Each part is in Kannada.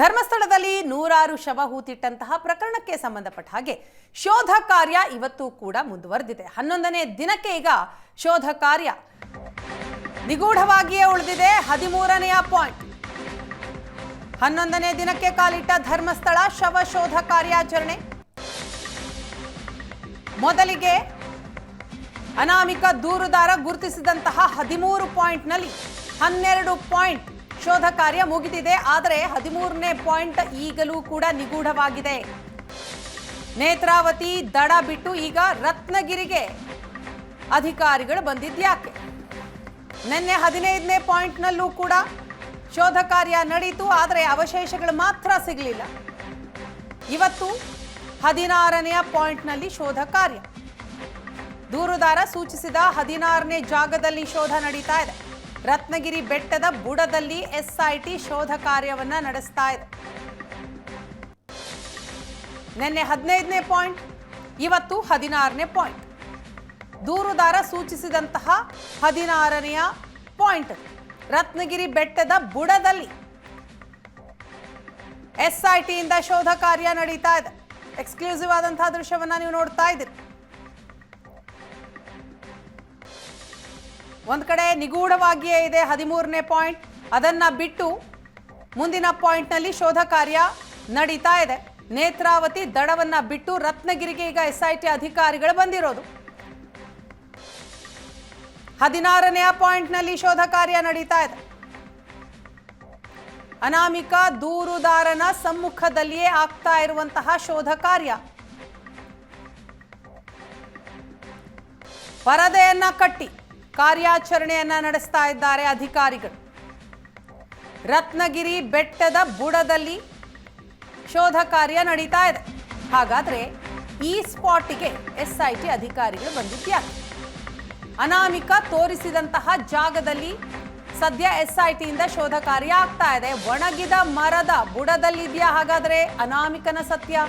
ಧರ್ಮಸ್ಥಳದಲ್ಲಿ ನೂರಾರು ಶವ ಹೂತಿಟ್ಟಂತಹ ಪ್ರಕರಣಕ್ಕೆ ಸಂಬಂಧಪಟ್ಟ ಹಾಗೆ ಶೋಧ ಕಾರ್ಯ ಇವತ್ತು ಕೂಡ ಮುಂದುವರೆದಿದೆ. ಹನ್ನೊಂದನೇ ದಿನಕ್ಕೆ ಈಗ ಶೋಧ ಕಾರ್ಯ ನಿಗೂಢವಾಗಿಯೇ ಉಳಿದಿದೆ. ಹದಿಮೂರನೆಯ ಪಾಯಿಂಟ್. ಹನ್ನೊಂದನೇ ದಿನಕ್ಕೆ ಕಾಲಿಟ್ಟ ಧರ್ಮಸ್ಥಳ ಶವ ಶೋಧ ಕಾರ್ಯಾಚರಣೆ. ಮೊದಲಿಗೆ ಅನಾಮಿಕ ದೂರುದಾರ ಗುರುತಿಸಿದಂತಹ ಹದಿಮೂರು ಪಾಯಿಂಟ್ನಲ್ಲಿ ಹನ್ನೆರಡು ಪಾಯಿಂಟ್ ಶೋಧ ಕಾರ್ಯ ಮುಗಿದಿದೆ, ಆದರೆ ಹದಿಮೂರನೇ ಪಾಯಿಂಟ್ ಈಗಲೂ ಕೂಡ ನಿಗೂಢವಾಗಿದೆ. ನೇತ್ರಾವತಿ ದಡ ಬಿಟ್ಟು ಈಗ ರತ್ನಗಿರಿಗೆ ಅಧಿಕಾರಿಗಳು ಬಂದಿದ್ಯಾಕೆ ನಿನ್ನೆ ಹದಿನೈದನೇ ಪಾಯಿಂಟ್ನಲ್ಲೂ ಕೂಡ ಶೋಧ ಕಾರ್ಯ ನಡೀತು, ಆದರೆ ಅವಶೇಷಗಳು ಮಾತ್ರ ಸಿಗಲಿಲ್ಲ. ಇವತ್ತು ಹದಿನಾರನೆಯ ಪಾಯಿಂಟ್ನಲ್ಲಿ ಶೋಧ ಕಾರ್ಯ. ದೂರುದಾರ ಸೂಚಿಸಿದ ಹದಿನಾರನೇ ಜಾಗದಲ್ಲಿ ಶೋಧ ನಡೀತಾ ಇದೆ. ರತ್ನಗಿರಿ ಬೆಟ್ಟದ ಬುಡದಲ್ಲಿ ಎಸ್ಐಟಿ ಶೋಧ ಕಾರ್ಯವನ್ನು ನಡೆಸ್ತಾ ಇದೆ. ನಿನ್ನೆ ಹದಿನೈದನೇ ಪಾಯಿಂಟ್, ಇವತ್ತು ಹದಿನಾರನೇ ಪಾಯಿಂಟ್. ದೂರುದಾರ ಸೂಚಿಸಿದಂತಹ ಹದಿನಾರನೆಯ ಪಾಯಿಂಟ್ ರತ್ನಗಿರಿ ಬೆಟ್ಟದ ಬುಡದಲ್ಲಿ ಎಸ್ಐಟಿಯಿಂದ ಶೋಧ ಕಾರ್ಯ ನಡೀತಾ ಇದೆ. ಎಕ್ಸ್ಕ್ಲೂಸಿವ್ ಆದಂತಹ ದೃಶ್ಯವನ್ನ ನೀವು ನೋಡ್ತಾ ಇದ್ದೀರಿ. ಒಂದ್ ಕಡೆ ನಿಗೂಢವಾಗಿಯೇ ಇದೆ ಹದಿಮೂರನೇ ಪಾಯಿಂಟ್. ಅದನ್ನ ಬಿಟ್ಟು ಮುಂದಿನ ಪಾಯಿಂಟ್ನಲ್ಲಿ ಶೋಧ ಕಾರ್ಯ ನಡೀತಾ ಇದೆ. ನೇತ್ರಾವತಿ ದಡವನ್ನು ಬಿಟ್ಟು ರತ್ನಗಿರಿಗೆ ಈಗ ಎಸ್ಐಟಿ ಅಧಿಕಾರಿಗಳು ಬಂದಿರೋದು. ಹದಿನಾರನೆಯ ಪಾಯಿಂಟ್ನಲ್ಲಿ ಶೋಧ ಕಾರ್ಯ ನಡೀತಾ ಇದೆ. ಅನಾಮಿಕ ದೂರುದಾರನ ಸಮ್ಮುಖದಲ್ಲಿಯೇ ಆಗ್ತಾ ಇರುವಂತಹ ಶೋಧ ಕಾರ್ಯ. ಪರದೆಯನ್ನ ಕಟ್ಟಿ. ಕಾರ್ಯಾಚರಣೆಯನ್ನ ನಡೆಸ್ತಾ ಇದ್ದಾರೆ ಅಧಿಕಾರಿಗಳು. ರತ್ನಗಿರಿ ಬೆಟ್ಟದ ಬುಡದಲ್ಲಿ ಶೋಧ ಕಾರ್ಯ ನಡೀತಾ ಇದೆ. ಹಾಗಾದ್ರೆ ಈ ಸ್ಪಾಟಿಗೆ ಎಸ್ಐಟಿ ಅಧಿಕಾರಿಗಳು ಬಂದಿದ್ಯಾಕೆ? ಅನಾಮಿಕ ತೋರಿಸಿದಂತಹ ಜಾಗದಲ್ಲಿ ಸದ್ಯ ಎಸ್ಐಟಿಯಿಂದ ಶೋಧ ಕಾರ್ಯ ಆಗ್ತಾ ಇದೆ. ಒಣಗಿದ ಮರದ ಬುಡದಲ್ಲಿದೆಯಾ ಹಾಗಾದ್ರೆ ಅನಾಮಿಕನ ಸತ್ಯ?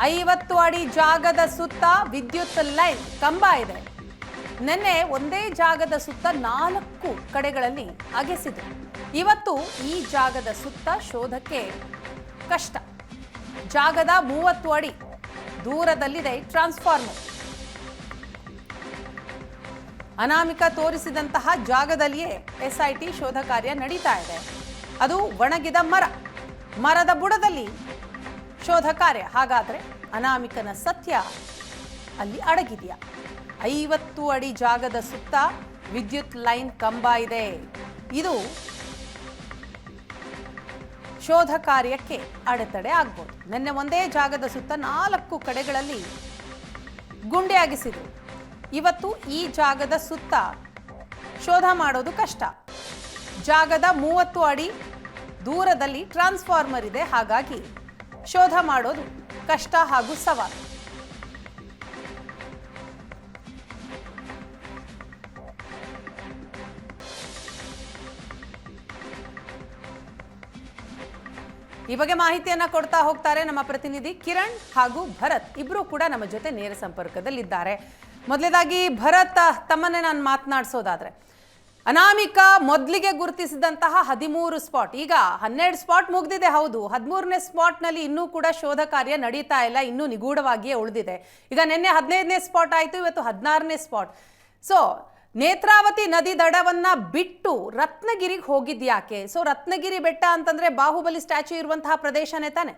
ಐವತ್ತು ಅಡಿ ಜಾಗದ ಸುತ್ತ ವಿದ್ಯುತ್ ಲೈನ್ ಕಂಬ ಇದೆ. ನಿನ್ನೆ ಒಂದೇ ಜಾಗದ ಸುತ್ತ ನಾಲ್ಕು ಕಡೆಗಳಲ್ಲಿ ಅಗೆಸಿದ್ರು ಇವತ್ತು ಈ ಜಾಗದ ಸುತ್ತ ಶೋಧಕ್ಕೆ ಕಷ್ಟ. ಜಾಗದ ಮೂವತ್ತು ಅಡಿ ದೂರದಲ್ಲಿದೆ ಟ್ರಾನ್ಸ್ಫಾರ್ಮರ್. ಅನಾಮಿಕ ತೋರಿಸಿದಂತಹ ಜಾಗದಲ್ಲಿಯೇ ಎಸ್ಐಟಿ ಶೋಧ ಕಾರ್ಯ ನಡೀತಾ ಇದೆ. ಅದು ಒಣಗಿದ ಮರ. ಮರದ ಬುಡದಲ್ಲಿ ಶೋಧ ಕಾರ್ಯ. ಹಾಗಾದ್ರೆ ಅನಾಮಿಕನ ಸತ್ಯ ಅಲ್ಲಿ ಅಡಗಿದೆಯಾ? ಐವತ್ತು ಅಡಿ ಜಾಗದ ಸುತ್ತ ವಿದ್ಯುತ್ ಲೈನ್ ಕಂಬ ಇದೆ. ಇದು ಶೋಧ ಕಾರ್ಯಕ್ಕೆ ಅಡೆತಡೆ ಆಗ್ಬೋದು. ನಿನ್ನೆ ಒಂದೇ ಜಾಗದ ಸುತ್ತ ನಾಲ್ಕು ಕಡೆಗಳಲ್ಲಿ ಗುಂಡೆ ಅಗಿಸಿದ್ರು ಇವತ್ತು ಈ ಜಾಗದ ಸುತ್ತ ಶೋಧ ಮಾಡೋದು ಕಷ್ಟ. ಜಾಗದ ಮೂವತ್ತು ಅಡಿ ದೂರದಲ್ಲಿ ಟ್ರಾನ್ಸ್ಫಾರ್ಮರ್ ಇದೆ. ಹಾಗಾಗಿ ಶೋಧ ಮಾಡೋದು ಕಷ್ಟ ಹಾಗೂ ಸವಾಲು. ಈ ಬಗ್ಗೆ ಮಾಹಿತಿಯನ್ನ ಕೊಡ್ತಾ ಹೋಗ್ತಾರೆ ನಮ್ಮ ಪ್ರತಿನಿಧಿ ಕಿರಣ್ ಹಾಗೂ ಭರತ್. ಇಬ್ರು ಕೂಡ ನಮ್ಮ ಜೊತೆ ನೇರ ಸಂಪರ್ಕದಲ್ಲಿದ್ದಾರೆ. ಮೊದಲೇದಾಗಿ ಭರತ್, ತಮ್ಮನ್ನೇ ನಾನು ಮಾತನಾಡಿಸೋದಾದ್ರೆ, ಅನಾಮಿಕ ಮೊದಲಿಗೆ ಗುರುತಿಸಿದಂತಹ ಹದಿಮೂರು ಸ್ಪಾಟ್. ಈಗ ಹನ್ನೆರಡು ಸ್ಪಾಟ್ ಮುಗ್ದಿದೆ, ಹೌದು. ಹದಿಮೂರನೇ ಸ್ಪಾಟ್ನಲ್ಲಿ ಇನ್ನೂ ಕೂಡ ಶೋಧ ಕಾರ್ಯ ನಡೀತಾ ಇಲ್ಲ, ಇನ್ನೂ ನಿಗೂಢವಾಗಿಯೇ ಉಳಿದಿದೆ. ಈಗ ನಿನ್ನೆ ಹದಿನೈದನೇ ಸ್ಪಾಟ್ ಆಯಿತು, ಇವತ್ತು ಹದಿನಾರನೇ ಸ್ಪಾಟ್. ಸೊ ನೇತ್ರಾವತಿ ನದಿ ದಡವನ್ನ ಬಿಟ್ಟು ರತ್ನಗಿರಿಗೆ ಹೋಗಿದ್ಯಾಕೆ? ಸೊ ರತ್ನಗಿರಿ ಬೆಟ್ಟ ಅಂತಂದ್ರೆ ಬಾಹುಬಲಿ ಸ್ಟ್ಯಾಚ್ಯೂ ಇರುವಂತಹ ಪ್ರದೇಶನೇ ತಾನೆ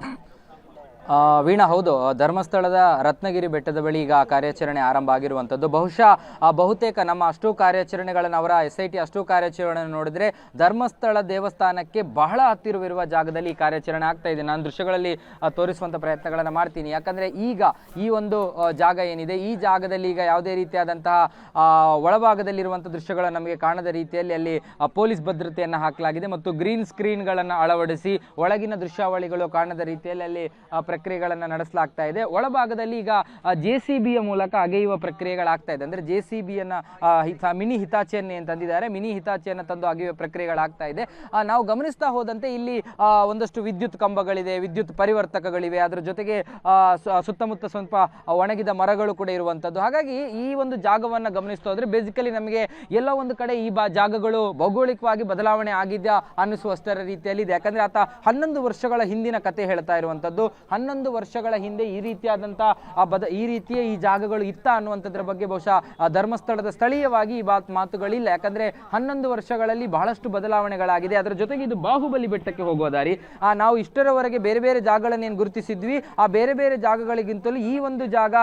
ಆ, ವೀಣಾ, ಹೌದು ಧರ್ಮಸ್ಥಳದ ರತ್ನಗಿರಿ ಬೆಟ್ಟದ ಬಳಿ ಈಗ ಕಾರ್ಯಾಚರಣೆ ಆರಂಭ ಆಗಿರುವಂಥದ್ದು. ಬಹುಶಃ ಬಹುತೇಕ ನಮ್ಮ ಅಷ್ಟು ಕಾರ್ಯಾಚರಣೆಗಳನ್ನು ಅವರ ಎಸ್ ಐ ಟಿ ಅಷ್ಟು ಕಾರ್ಯಾಚರಣೆ ನೋಡಿದ್ರೆ ಧರ್ಮಸ್ಥಳ ದೇವಸ್ಥಾನಕ್ಕೆ ಬಹಳ ಹತ್ತಿರವಿರುವ ಜಾಗದಲ್ಲಿ ಈ ಕಾರ್ಯಾಚರಣೆ ಆಗ್ತಾ ಇದೆ. ನಾನು ದೃಶ್ಯಗಳಲ್ಲಿ ತೋರಿಸುವಂಥ ಪ್ರಯತ್ನಗಳನ್ನು ಮಾಡ್ತೀನಿ. ಯಾಕಂದರೆ ಈಗ ಈ ಒಂದು ಜಾಗ ಏನಿದೆ, ಈ ಜಾಗದಲ್ಲಿ ಈಗ ಯಾವುದೇ ರೀತಿಯಾದಂತಹ ಒಳಭಾಗದಲ್ಲಿರುವಂಥ ದೃಶ್ಯಗಳು ನಮಗೆ ಕಾಣದ ರೀತಿಯಲ್ಲಿ ಅಲ್ಲಿ ಪೊಲೀಸ್ ಭದ್ರತೆಯನ್ನು ಹಾಕಲಾಗಿದೆ ಮತ್ತು ಗ್ರೀನ್ ಸ್ಕ್ರೀನ್ಗಳನ್ನು ಅಳವಡಿಸಿ, ಒಳಗಿನ ದೃಶ್ಯಾವಳಿಗಳು ಕಾಣದ ರೀತಿಯಲ್ಲಿ ಅಲ್ಲಿ ಪ್ರಕ್ರಿಯೆಗಳನ್ನು ನಡೆಸಲಾಗ್ತಾ ಇದೆ. ಒಳಭಾಗದಲ್ಲಿ ಈಗ ಜೆ ಸಿ ಮೂಲಕ ಅಗೆಯುವ ಪ್ರಕ್ರಿಯೆಗಳಾಗ್ತಾ ಇದೆ. ಅಂದ್ರೆ ಜೆ ಸಿ ಬಿಯನ್ನ ಮಿನಿ ಹಿತಾಚಿಯನ್ನೇ ತಂದಿದ್ದಾರೆ. ಮಿನಿ ಹಿತಾಚಿಯನ್ನು ತಂದು ಅಗೆಯುವ ಪ್ರಕ್ರಿಯೆಗಳಾಗ್ತಾ ಇದೆ. ನಾವು ಗಮನಿಸ್ತಾ ಹೋದಂತೆ ಇಲ್ಲಿ ಒಂದಷ್ಟು ವಿದ್ಯುತ್ ಕಂಬಗಳಿದೆ ವಿದ್ಯುತ್ ಪರಿವರ್ತಕಗಳಿವೆ. ಅದರ ಜೊತೆಗೆ ಸುತ್ತಮುತ್ತ ಸ್ವಲ್ಪ ಒಣಗಿದ ಮರಗಳು ಕೂಡ ಇರುವಂಥದ್ದು ಹಾಗಾಗಿ ಈ ಒಂದು ಜಾಗವನ್ನು ಗಮನಿಸ್ತಾ ಹೋದರೆ ಬೇಸಿಕಲಿ ನಮಗೆ ಎಲ್ಲ ಒಂದು ಕಡೆ ಈ ಬಾ, ಜಾಗಗಳು ಭೌಗೋಳಿಕವಾಗಿ ಬದಲಾವಣೆ ಆಗಿದ್ಯಾ ಅನ್ನಿಸುವಷ್ಟರ ರೀತಿಯಲ್ಲಿ ಇದೆ ಯಾಕಂದ್ರೆ ಆತ ಹನ್ನೊಂದು ವರ್ಷಗಳ ಹಿಂದಿನ ಕತೆ ಹೇಳ್ತಾ ಇರುವಂಥದ್ದು ಹನ್ನೊಂದು ವರ್ಷಗಳ ಹಿಂದೆ ಈ ರೀತಿಯಾದಂಥ ಬದ, ಈ ರೀತಿಯ ಈ ಜಾಗಗಳು ಇತ್ತ ಅನ್ನುವಂಥದ್ರ ಬಗ್ಗೆ ಬಹುಶಃ ಧರ್ಮಸ್ಥಳದ ಸ್ಥಳೀಯವಾಗಿ ಈ ಬಾತ್ ಮಾತುಗಳಿಲ್ಲ. ಯಾಕಂದ್ರೆ ಹನ್ನೊಂದು ವರ್ಷಗಳಲ್ಲಿ ಬಹಳಷ್ಟು ಬದಲಾವಣೆಗಳಾಗಿದೆ. ಅದರ ಜೊತೆಗೆ ಇದು ಬಾಹುಬಲಿ ಬೆಟ್ಟಕ್ಕೆ ಹೋಗುವ ದಾರಿ. ನಾವು ಇಷ್ಟರವರೆಗೆ ಬೇರೆ ಬೇರೆ ಜಾಗಗಳನ್ನು ಏನು ಗುರುತಿಸಿದ್ವಿ, ಆ ಬೇರೆ ಬೇರೆ ಜಾಗಗಳಿಗಿಂತಲೂ ಈ ಒಂದು ಜಾಗ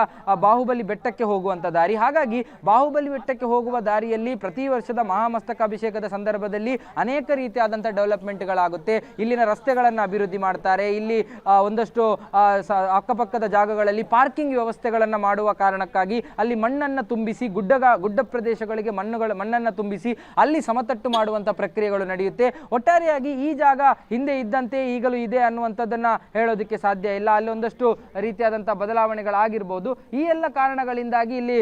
ಬಾಹುಬಲಿ ಬೆಟ್ಟಕ್ಕೆ ಹೋಗುವಂಥ ದಾರಿ. ಹಾಗಾಗಿ ಬಾಹುಬಲಿ ಬೆಟ್ಟಕ್ಕೆ ಹೋಗುವ ದಾರಿಯಲ್ಲಿ ಪ್ರತಿ ವರ್ಷದ ಮಹಾಮಸ್ತಕಾಭಿಷೇಕದ ಸಂದರ್ಭದಲ್ಲಿ ಅನೇಕ ರೀತಿಯಾದಂಥ ಡೆವಲಪ್ಮೆಂಟ್ಗಳಾಗುತ್ತೆ. ಇಲ್ಲಿನ ರಸ್ತೆಗಳನ್ನು ಅಭಿವೃದ್ಧಿ ಮಾಡ್ತಾರೆ. ಇಲ್ಲಿ ಒಂದಷ್ಟು ಅಕ್ಕಪಕ್ಕದ ಜಾಗಗಳಲ್ಲಿ ಪಾರ್ಕಿಂಗ್ ವ್ಯವಸ್ಥೆಗಳನ್ನು ಮಾಡುವ ಕಾರಣಕ್ಕಾಗಿ ಅಲ್ಲಿ ಮಣ್ಣನ್ನು ತುಂಬಿಸಿ, ಗುಡ್ಡಗ, ಗುಡ್ಡ ಪ್ರದೇಶಗಳಿಗೆ ಮಣ್ಣುಗಳ, ಮಣ್ಣನ್ನು ತುಂಬಿಸಿ ಅಲ್ಲಿ ಸಮತಟ್ಟು ಮಾಡುವಂಥ ಪ್ರಕ್ರಿಯೆಗಳು ನಡೆಯುತ್ತೆ. ಒಟ್ಟಾರೆಯಾಗಿ ಈ ಜಾಗ ಹಿಂದೆ ಇದ್ದಂತೆ ಈಗಲೂ ಇದೆ ಅನ್ನುವಂಥದ್ದನ್ನು ಹೇಳೋದಕ್ಕೆ ಸಾಧ್ಯ ಇಲ್ಲ. ಅಲ್ಲಿ ಒಂದಷ್ಟು ರೀತಿಯಾದಂಥ ಬದಲಾವಣೆಗಳಾಗಿರ್ಬೋದು. ಈ ಎಲ್ಲ ಕಾರಣಗಳಿಂದಾಗಿ ಇಲ್ಲಿ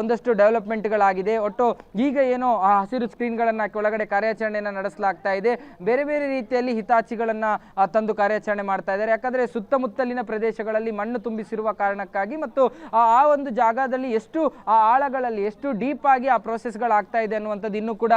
ಒಂದಷ್ಟು ಡೆವಲಪ್ಮೆಂಟ್ಗಳಾಗಿದೆ. ಒಟ್ಟು ಈಗ ಏನೋ ಹಸಿರು ಸ್ಕ್ರೀನ್ಗಳನ್ನು ಒಳಗಡೆ ಕಾರ್ಯಾಚರಣೆಯನ್ನು ನಡೆಸಲಾಗ್ತಾ ಇದೆ. ಬೇರೆ ಬೇರೆ ರೀತಿಯಲ್ಲಿ ಹಿತಾಚಿಗಳನ್ನು ತಂದು ಕಾರ್ಯಾಚರಣೆ ಮಾಡ್ತಾ ಇದ್ದಾರೆ. ಯಾಕಂದ್ರೆ ಸುತ್ತಮುತ್ತಲಿನ ಪ್ರದೇಶಗಳಲ್ಲಿ ಮಣ್ಣು ತುಂಬಿಸಿರುವ ಕಾರಣಕ್ಕಾಗಿ ಮತ್ತು ಆ ಒಂದು ಜಾಗದಲ್ಲಿ ಎಷ್ಟು ಆ ಆಳಗಳಲ್ಲಿ ಎಷ್ಟು ಡೀಪ್ ಆಗಿ ಆ ಪ್ರೋಸೆಸ್ಗಳಾಗ್ತಾ ಇದೆ ಅನ್ನುವಂಥದ್ದು ಇನ್ನೂ ಕೂಡ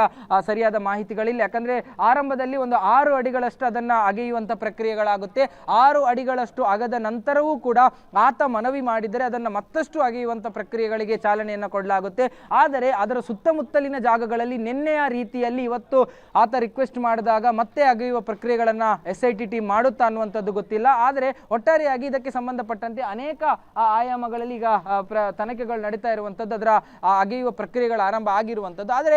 ಸರಿಯಾದ ಮಾಹಿತಿಗಳಿಲ್ಲ. ಯಾಕಂದ್ರೆ ಆರಂಭದಲ್ಲಿ ಒಂದು ಆರು ಅಡಿಗಳಷ್ಟು ಅದನ್ನ ಅಗೆಯುವಂತ ಪ್ರಕ್ರಿಯೆಗಳಾಗುತ್ತೆ. ಆರು ಅಡಿಗಳಷ್ಟು ಅಗದ ನಂತರವೂ ಕೂಡ ಆತ ಮನವಿ ಮಾಡಿದರೆ ಅದನ್ನ ಮತ್ತಷ್ಟು ಅಗೆಯುವಂತ ಪ್ರಕ್ರಿಯೆಗಳಿಗೆ ಚಾಲನೆಯನ್ನು ಕೊಡಲಾಗುತ್ತೆ. ಆದರೆ ಅದರ ಸುತ್ತಮುತ್ತಲಿನ ಜಾಗಗಳಲ್ಲಿ ನಿನ್ನೆಯ ರೀತಿಯಲ್ಲಿ ಇವತ್ತು ಆತ ರಿಕ್ವೆಸ್ಟ್ ಮಾಡಿದಾಗ ಮತ್ತೆ ಅಗೆಯುವ ಪ್ರಕ್ರಿಯೆಗಳನ್ನ ಎಸ್ ಐ ಟಿ ಟಿ ಮಾಡುತ್ತಾ ಅನ್ನುವಂಥದ್ದು ಗೊತ್ತಿಲ್ಲ. ಆದರೆ ಒಟ್ಟಾರೆಯಾಗಿ ಇದಕ್ಕೆ ಸಂಬಂಧಪಟ್ಟಂತೆ ಅನೇಕ ಆಯಾಮಗಳಲ್ಲಿ ಈಗ ಪ್ರ, ತನಿಖೆಗಳು ನಡೀತಾ ಇರುವಂಥದ್ದು ಅದರ ಅಗೆಯುವ ಪ್ರಕ್ರಿಯೆಗಳು ಆರಂಭ ಆಗಿರುವಂಥದ್ದು ಆದರೆ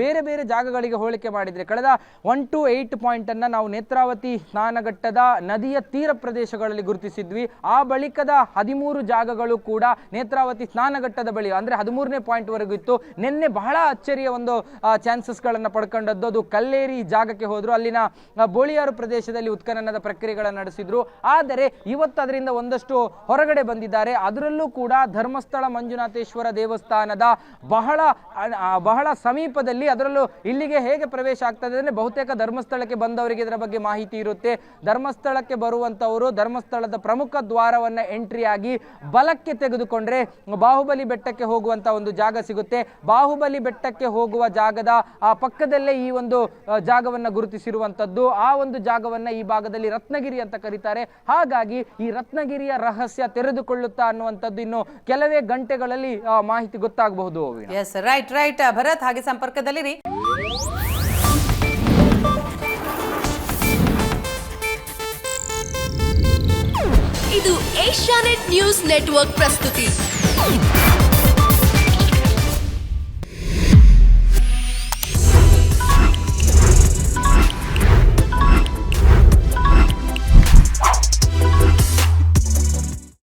ಬೇರೆ ಬೇರೆ ಜಾಗಗಳಿಗೆ ಹೋಲಿಕೆ ಮಾಡಿದರೆ, ಕಳೆದ ಒನ್ ಟು ಏಯ್ಟ್ ಪಾಯಿಂಟ್ ಅನ್ನ ನಾವು ನೇತ್ರಾವತಿ ಸ್ನಾನಘಟ್ಟದ ನದಿಯ ತೀರ ಪ್ರದೇಶಗಳಲ್ಲಿ ಗುರುತಿಸಿದ್ವಿ. ಆ ಬಳಿಕದ ಹದಿಮೂರು ಜಾಗಗಳು ಕೂಡ ನೇತ್ರಾವತಿ ಸ್ನಾನಘಟ್ಟದ ಬಳಿ, ಅಂದ್ರೆ ಹದಿಮೂರನೇ ಪಾಯಿಂಟ್ ವರೆಗೂ ಇತ್ತು. ನಿನ್ನೆ ಬಹಳ ಅಚ್ಚರಿಯ ಒಂದು ಚಾನ್ಸಸ್ಗಳನ್ನು ಪಡ್ಕೊಂಡದ್ದು ಅದು ಕಲ್ಲೇರಿ ಜಾಗಕ್ಕೆ ಹೋದ್ರು. ಅಲ್ಲಿನ ಬೋಳಿಯಾರು ಪ್ರದೇಶದಲ್ಲಿ ಉತ್ಖನನದ ಪ್ರಕ್ರಿಯೆಗಳನ್ನು ನಡೆಸಿದ್ರು. ಆದರೆ ಇವತ್ತು ಅದರಿಂದ ಒಂದಷ್ಟು ಹೊರಗಡೆ ಬಂದಿದ್ದಾರೆ. ಅದರಲ್ಲೂ ಕೂಡ ಧರ್ಮಸ್ಥಳ ಮಂಜುನಾಥೇಶ್ವರ ದೇವಸ್ಥಾನದ ಬಹಳ ಬಹಳ ಸಮೀಪದಲ್ಲಿ ಅದರಲ್ಲೂ ಇಲ್ಲಿಗೆ ಹೇಗೆ ಪ್ರವೇಶ ಆಗ್ತದೆ ಅಂದರೆ ಬಹುತೇಕ ಧರ್ಮಸ್ಥಳಕ್ಕೆ ಬಂದವರಿಗೆ ಇದರ ಬಗ್ಗೆ ಮಾಹಿತಿ ಇರುತ್ತೆ. ಧರ್ಮಸ್ಥಳಕ್ಕೆ ಬರುವಂಥವರು ಧರ್ಮಸ್ಥಳದ ಪ್ರಮುಖ ದ್ವಾರವನ್ನು ಆಗಿ ಬಲಕ್ಕೆ ತೆಗೆದುಕೊಂಡ್ರೆ ಬಾಹುಬಲಿ ಬೆಟ್ಟಕ್ಕೆ ಹೋಗುವಂಥ ಒಂದು ಜಾಗ ಸಿಗುತ್ತೆ. ಬಾಹುಬಲಿ ಬೆಟ್ಟಕ್ಕೆ ಹೋಗುವ ಜಾಗದ, ಆ, ಪಕ್ಕದಲ್ಲೇ ಈ ಒಂದು ಜಾಗವನ್ನು ಗುರುತಿಸಿರುವಂಥದ್ದು. ಆ ಒಂದು ಜಾಗವನ್ನು ಈ ಭಾಗದಲ್ಲಿ ರತ್ನಗಿರಿ ಅಂತ ಕರೀತಾರೆ. ಹಾಗಾಗಿ ಈ ರತ್ನಗಿರಿಯ ರಹಸ್ಯ ತೆರೆದುಕೊಳ್ಳುತ್ತಾ ಅನ್ನುವಂಥದ್ದು ಇನ್ನು ಕೆಲವೇ ಗಂಟೆಗಳಲ್ಲಿ ಮಾಹಿತಿ ಗೊತ್ತಾಗಬಹುದು. ಎಸ್ ರೈಟ್ ರೈಟ್ ಭರತ್ ಹಾಗೆ ಸಂಪರ್ಕದಲ್ಲಿರಿ ಇದು ಏಷ್ಯಾನೆಟ್ ನ್ಯೂಸ್ ನೆಟ್ವರ್ಕ್ ಪ್ರಸ್ತುತಿ